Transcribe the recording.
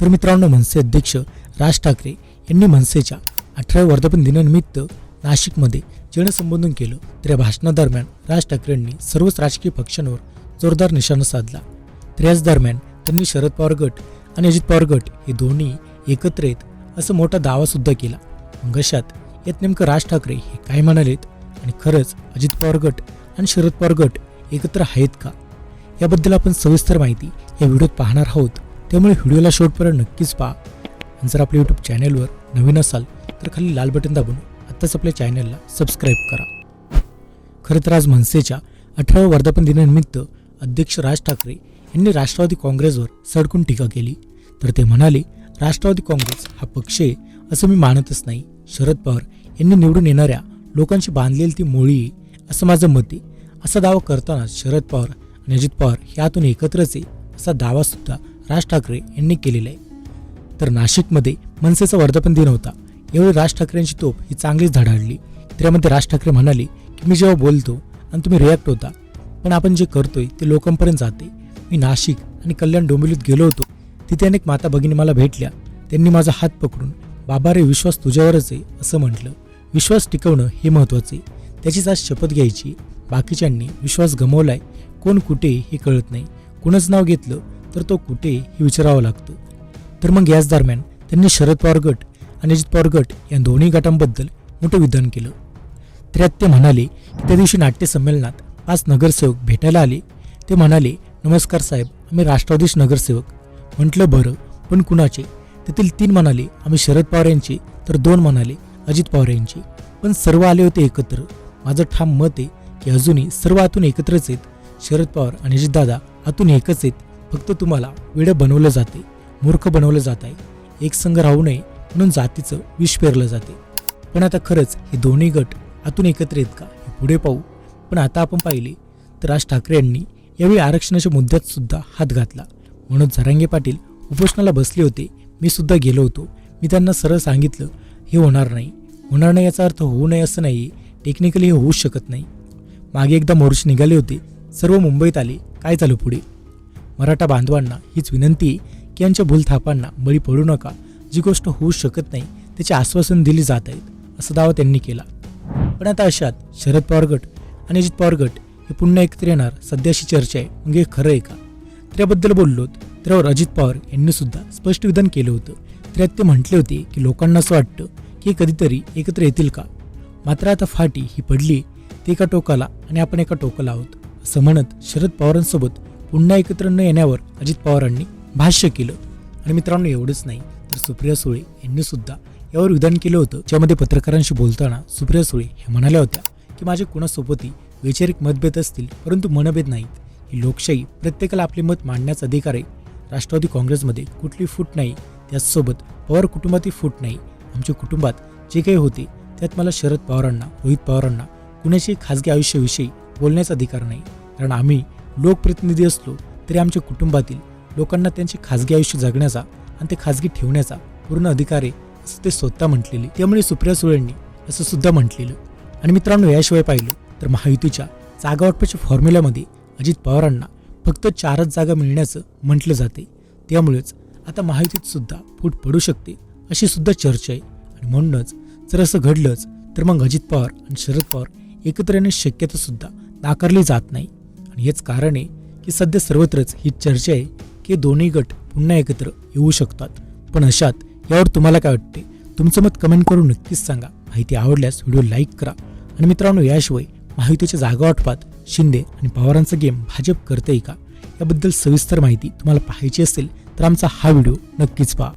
तर मित्रांनो मनसे अध्यक्ष राज ठाकरे यांनी मनसेच्या अठराव्या वर्धापन दिनानिमित्त नाशिकमध्ये जनसंबोधन केलं. तर या भाषणादरम्यान राज ठाकरेंनी सर्वच राजकीय पक्षांवर जोरदार निशाणा साधला. तर याच दरम्यान त्यांनी शरद पवार गट आणि अजित पवार गट हे दोन्ही एकत्र येत असं मोठा दावासुद्धा केला. मग अशात यात नेमकं राज ठाकरे हे काय म्हणालेत आणि खरंच अजित पवार गट आणि शरद पवार गट एकत्र आहेत का? याबद्दल आपण सविस्तर माहिती या व्हिडिओत पाहणार आहोत. त्यामुळे व्हिडिओला शेवटपर्यंत नक्कीच पहा. आणि जर आपल्या यूट्यूब चॅनेलवर नवीन असाल तर खाली लाल बटन दाबून आत्ताच आपल्या चॅनेलला सबस्क्राईब करा. खरं तर आज मनसेच्या अठराव्या वर्धापन दिनानिमित्त अध्यक्ष राज ठाकरे यांनी राष्ट्रवादी काँग्रेसवर सडकून टीका केली. तर ते म्हणाले राष्ट्रवादी काँग्रेस हा पक्ष आहे असं मी मानतच नाही. शरद पवार यांनी निवडून येणाऱ्या लोकांची बांधलेली ती मोळी आहे असं माझं मत आहे. असा दावा करताना शरद पवार आणि अजित पवार ह्यातून एकत्रच आहे असा दावासुद्धा राज ठाकरे यांनी केलेलं आहे. तर नाशिकमध्ये मनसेचा वर्धापन दिन होता. यावेळी राज ठाकरेंची तोप ही चांगलीच धडाडली. त्यामध्ये राज ठाकरे म्हणाले की मी जेव्हा बोलतो आणि तुम्ही रिॲक्ट होता पण आपण जे करतोय ते लोकांपर्यंत जाते. मी नाशिक आणि कल्याण डोंबिवलीत गेलो होतो. तिथे अनेक माता भगिनी मला भेटल्या. त्यांनी माझा हात पकडून बाबा रे विश्वास तुझ्यावरच आहे असं म्हटलं. विश्वास टिकवणं हे महत्त्वाचं आहे. त्याचीच आज शपथ घ्यायची. बाकीच्यांनी विश्वास गमावलाय. कोण कुठे हे कळत नाही. कुणाचं नाव घेतलं तर तो कुठे हे विचारावं लागतं. तर मग याच दरम्यान त्यांनी शरद पवार गट आणि अजित पवार गट या दोन्ही गटांबद्दल मोठं विधान केलं. त्यात ते म्हणाले की त्या दिवशी नाट्य संमेलनात पाच नगरसेवक भेटायला आले. ते म्हणाले नमस्कार साहेब आम्ही राष्ट्रवादीश नगरसेवक. म्हटलं बरं पण कुणाचे? त्यातील तीन म्हणाले आम्ही शरद पवार यांचे. तर दोन म्हणाले अजित पवार यांचे. पण सर्व आले होते एकत्र. माझं ठाम मत आहे की अजूनही सर्व आतून एकत्रच आहेत. शरद पवार आणि अजितदादा आतून एकच आहेत. फक्त तुम्हाला वेडं बनवलं जाते मूर्ख बनवलं जात आहे एक संघ राहू नये म्हणून जातीचं विष पेरलं जाते. पण आता खरंच हे दोन्ही गट आतून एकत्र आहेत का? हे पुढे पाहू. पण आता आपण पाहिले तर राज ठाकरे यांनी यावेळी आरक्षणाच्या मुद्द्यात सुद्धा हात घातला. म्हणून झरांगे पाटील उपोषणाला बसले होते. मी सुद्धा गेलो होतो. मी त्यांना सरळ सांगितलं हे होणार नाही. होणार नाही याचा अर्थ होऊ नये असं नाही टेक्निकली हे होऊच शकत नाही. मागे एकदा मोर्चे निघाले होते. सर्व मुंबईत आले. काय चालू पुढे? मराठा बांधवांना हीच विनंती आहे की यांच्या भूलथापांना बळी पडू नका. जी गोष्ट होऊ शकत नाही त्याचे आश्वासन दिली जात आहेत असा दावा त्यांनी केला. पण आता अशात शरद पवार गट आणि अजित पवार गट हे पुन्हा एकत्र येणार सध्याशी चर्चा आहे. मग हे खरं आहे का? त्याबद्दल बोललोत बोललो त्यावर अजित पवार यांनी सुद्धा स्पष्ट विधान केलं होतं. त्यात ते म्हटले होते की लोकांना असं वाटतं की कधीतरी एकत्र येतील का? मात्र आता फाटी ही पडली ते एका टोकाला आणि आपण एका टोकाला आहोत असं म्हणत शरद पवारांसोबत पुन्हा एकत्र न येण्यावर अजित पवारांनी भाष्य केलं. आणि मित्रांनो एवढंच नाही तर सुप्रिया सुळे यांनी सुद्धा यावर विधान केलं होतं. ज्यामध्ये पत्रकारांशी बोलताना सुप्रिया सुळे हे म्हणाल्या होत्या की माझे कुणासोबतही वैचारिक मतभेद असतील परंतु मनभेद नाहीत. ही लोकशाही प्रत्येकाला आपले मत मांडण्याचा अधिकार आहे. राष्ट्रवादी काँग्रेसमध्ये कुठली फूट नाही त्याचसोबत पवार कुटुंबातही फूट नाही. आमच्या कुटुंबात जे काही होते त्यात मला शरद पवारांना रोहित पवारांना कुणाशी खाजगी आयुष्याविषयी बोलण्याचा अधिकार नाही. कारण आम्ही लोकप्रतिनिधी असलो तरी आमच्या कुटुंबातील लोकांना त्यांचे खाजगी आयुष्य जगण्याचा आणि ते खाजगी ठेवण्याचा पूर्ण अधिकार आहे असं ते स्वतः म्हटलेले. त्यामुळे सुप्रिया सुळेंनी असं सुद्धा म्हटलेलं. आणि मित्रांनो याशिवाय पाहिलं तर महायुतीच्या जागा वाटपाच्या फॉर्म्युल्यामध्ये अजित पवारांना फक्त चारच जागा मिळण्याचं म्हटलं जाते. त्यामुळेच आता महायुतीत सुद्धा फूट पडू शकते अशी सुद्धा चर्चा आहे. आणि म्हणूनच जर असं घडलंच तर मग अजित पवार आणि शरद पवार एकत्र येण्याची शक्यता सुद्धा नाकारली जात नाही. आणि हेच कारण आहे की सध्या सर्वत्रच ही चर्चा आहे की दोन्ही गट पुन्हा एकत्र येऊ शकतात. पण अशात यावर तुम्हाला काय वाटते? तुमचं मत कमेंट करून नक्कीच सांगा. माहिती आवडल्यास व्हिडिओ लाईक करा. आणि मित्रांनो याशिवाय माहितीच्या जागा वाटपात शिंदे आणि पवारांचा गेम भाजप करतेय का? याबद्दल सविस्तर माहिती तुम्हाला पाहायची असेल तर आमचा हा व्हिडिओ नक्कीच पहा.